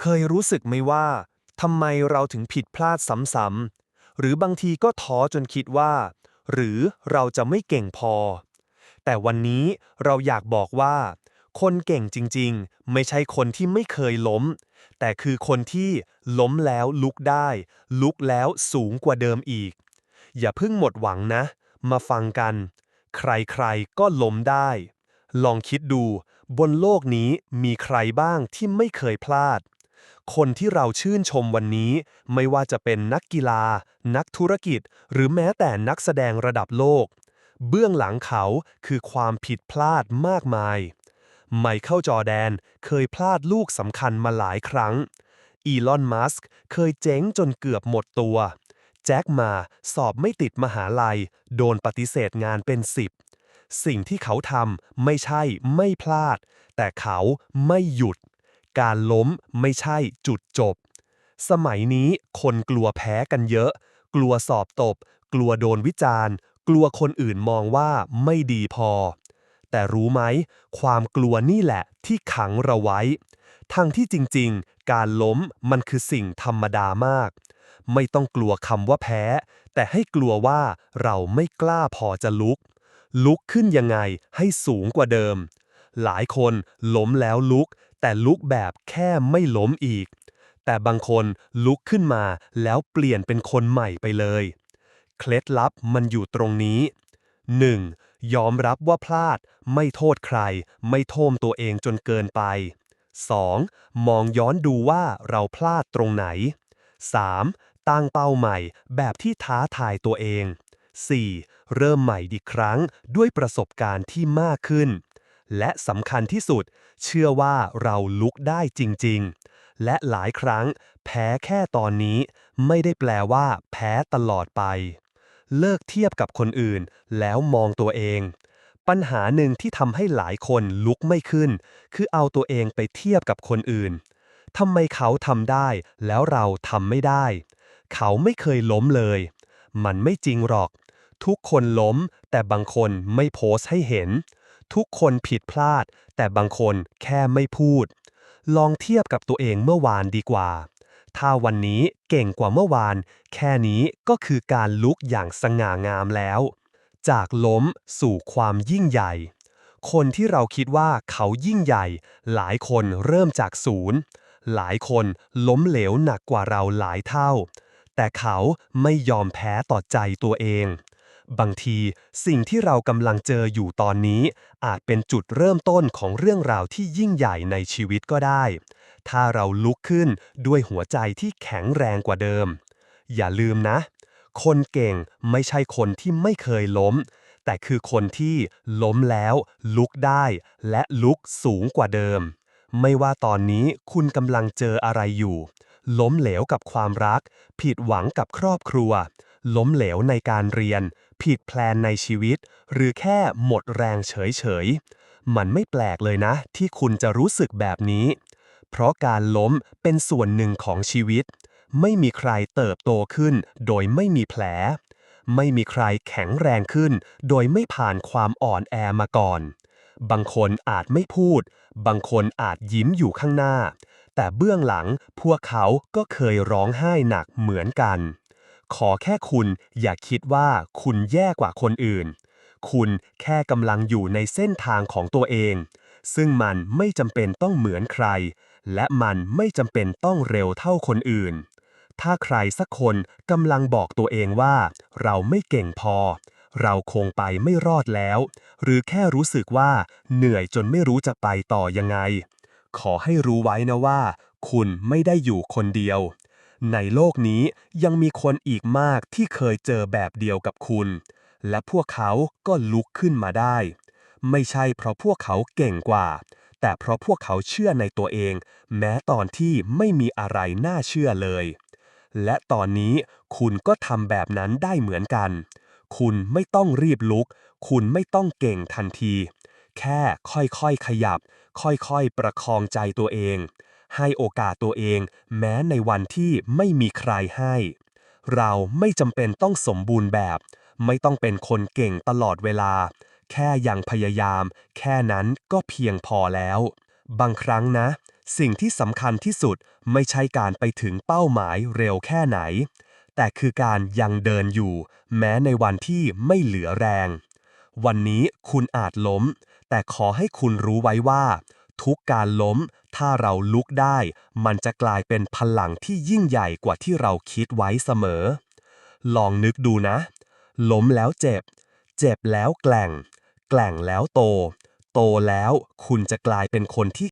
เคยรู้สึกไหมว่าทำไมเราถึงผิดพลาดซ้ำๆหรือบางทีก็ท้อจนคิดว่า หรือเราจะไม่เก่งพอ แต่วันนี้เราอยากบอกว่า คนเก่งจริงๆ ไม่ใช่คนที่ไม่เคยล้ม แต่คือคนที่ล้มแล้วลุกได้ ลุกแล้วสูงกว่าเดิมอีก อย่าเพิ่งหมดหวังนะ มาฟังกัน ใครๆก็ล้มได้ ลองคิดดู บนโลกนี้มีใครบ้างที่ไม่เคยพลาด คนที่เราชื่นชมวันนี้ ไม่ว่าจะเป็นนักกีฬา นักธุรกิจ หรือแม้แต่นักแสดงระดับโลก เบื้องหลังเขาคือความผิดพลาดมากมาย ไมเคิลจอแดนเคยพลาดลูกสำคัญมาหลายครั้ง อีลอนมัสก์เคยเจ๊งจนเกือบหมดตัว แจ็คมาสอบไม่ติดมหาลัย โดนปฏิเสธงานเป็นสิบสิ่งที่เขาทำไม่ใช่ไม่พลาด แต่เขาไม่หยุด การล้มไม่ใช่จุดจบ สมัยนี้คนกลัวแพ้กันเยอะ กลัวสอบตก กลัวโดนวิจารณ์ กลัวคนอื่นมองว่าไม่ดีพอ แต่รู้ไหม ความกลัวนี่แหละที่ขังเราไว้ ทั้งที่จริงๆ การล้มมันคือสิ่งธรรมดามาก ไม่ต้องกลัวคำว่าแพ้ แต่ให้กลัวว่าเราไม่กล้าพอจะลุก ลุกขึ้นยังไงให้สูงกว่าเดิมหลายคนล้มแล้วลุก แต่ลุกแบบแค่ไม่ล้มอีก แต่บางคนลุกขึ้นมาแล้วเปลี่ยนเป็นคนใหม่ไปเลย เคล็ดลับมันอยู่ตรงนี้ 1. ยอมรับว่าพลาด ไม่โทษใคร ไม่โทมตัวเองจนเกินไป 2. มองย้อนดูว่าเราพลาดตรงไหน 3. ตั้งเป้าใหม่แบบที่ท้าทายตัวเอง 4. เริ่มใหม่อีกครั้งด้วยประสบการณ์ที่มากขึ้น และสำคัญที่สุด เชื่อว่าเราลุกได้จริง ๆ และหลายครั้ง แพ้แค่ตอนนี้ ไม่ได้แปลว่า แพ้ตลอดไป เลิกเทียบกับคนอื่น แล้วมองตัวเอง ปัญหาหนึ่งที่ทำให้หลายคนลุกไม่ขึ้น คือเอาตัวเองไปเทียบกับคนอื่นทำไมเขาทำได้ แล้วเราทำไม่ได้ เขาไม่เคยล้มเลย มันไม่จริงหรอก ทุกคนล้ม แต่บางคนไม่โพสต์ให้เห็น ทุกคนผิดพลาด แต่บางคนแค่ไม่พูด ลองเทียบกับตัวเองเมื่อวานดีกว่า ถ้าวันนี้เก่งกว่าเมื่อวาน แค่นี้ก็คือการลุกอย่างสง่างามแล้ว จากล้มสู่ความยิ่งใหญ่ คนที่เราคิดว่าเขายิ่งใหญ่ หลายคนเริ่มจากศูนย์ หลายคนล้มเหลวหนักกว่าเราหลายเท่า แต่เขาไม่ยอมแพ้ต่อใจตัวเอง บางทีสิ่งที่เรากำลังเจออยู่ตอนนี้ อาจเป็นจุดเริ่มต้นของเรื่องราวที่ยิ่งใหญ่ในชีวิตก็ได้ ถ้าเราลุกขึ้นด้วยหัวใจที่แข็งแรงกว่าเดิม อย่าลืมนะ คนเก่งไม่ใช่คนที่ไม่เคยล้ม แต่คือคนที่ล้มแล้วลุกได้ และลุกสูงกว่าเดิม ไม่ว่าตอนนี้คุณกำลังเจออะไรอยู่ ล้มเหลวกับความรัก ผิดหวังกับครอบครัว ล้มเหลวในการเรียน ผิดแพลนในชีวิต หรือแค่หมดแรงเฉยๆ มันไม่แปลกเลยนะ ที่คุณจะรู้สึกแบบนี้ เพราะการล้มเป็นส่วนหนึ่งของชีวิต ไม่มีใครเติบโตขึ้น โดยไม่มีแผล ไม่มีใครแข็งแรงขึ้น โดยไม่ผ่านความอ่อนแอมาก่อน บางคนอาจไม่พูด บางคนอาจยิ้มอยู่ข้างหน้าแต่เบื้องหลังพวกเขาก็เคยร้องไห้หนักเหมือนกัน ขอแค่คุณอย่าคิดว่าคุณแย่กว่าคนอื่น คุณแค่กำลังอยู่ในเส้นทางของตัวเอง ซึ่งมันไม่จำเป็นต้องเหมือนใคร และมันไม่จำเป็นต้องเร็วเท่าคนอื่น ถ้าใครสักคนกำลังบอกตัวเองว่า เราไม่เก่งพอ เราคงไปไม่รอดแล้ว หรือแค่รู้สึกว่าเหนื่อยจนไม่รู้จะไปต่อยังไง ขอให้รู้ไว้นะว่า คุณไม่ได้อยู่คนเดียว ในโลกนี้ยังมีคนอีกมากที่เคยเจอแบบเดียวกับคุณ และพวกเขาก็ลุกขึ้นมาได้ ไม่ใช่เพราะพวกเขาเก่งกว่า แต่เพราะพวกเขาเชื่อในตัวเอง แม้ตอนที่ไม่มีอะไรน่าเชื่อเลย และตอนนี้คุณก็ทำแบบนั้นได้เหมือนกัน คุณไม่ต้องรีบลุก คุณไม่ต้องเก่งทันที แค่ค่อยๆขยับ ค่อยๆประคองใจตัวเอง ให้โอกาสตัวเอง แม้ในวันที่ไม่มีใครให้ เราไม่จำเป็นต้องสมบูรณ์แบบ ไม่ต้องเป็นคนเก่งตลอดเวลา แค่ยังพยายาม แค่นั้นก็เพียงพอแล้ว บางครั้งนะ สิ่งที่สำคัญที่สุดไม่ใช่การไปถึงเป้าหมายเร็วแค่ไหน แต่คือการยังเดินอยู่ แม้ในวันที่ไม่เหลือแรง วันนี้คุณอาจล้ม แต่ขอให้คุณรู้ไว้ว่า ทุกการล้ม ถ้าเราลุกได้ มันจะกลายเป็นพลังที่ยิ่งใหญ่กว่าที่เราคิดไว้เสมอ ลองนึกดูนะ ล้มแล้วเจ็บ เจ็บแล้วแกล่ง แกล่งแล้วโต โตแล้วคุณจะกลายเป็นคนที่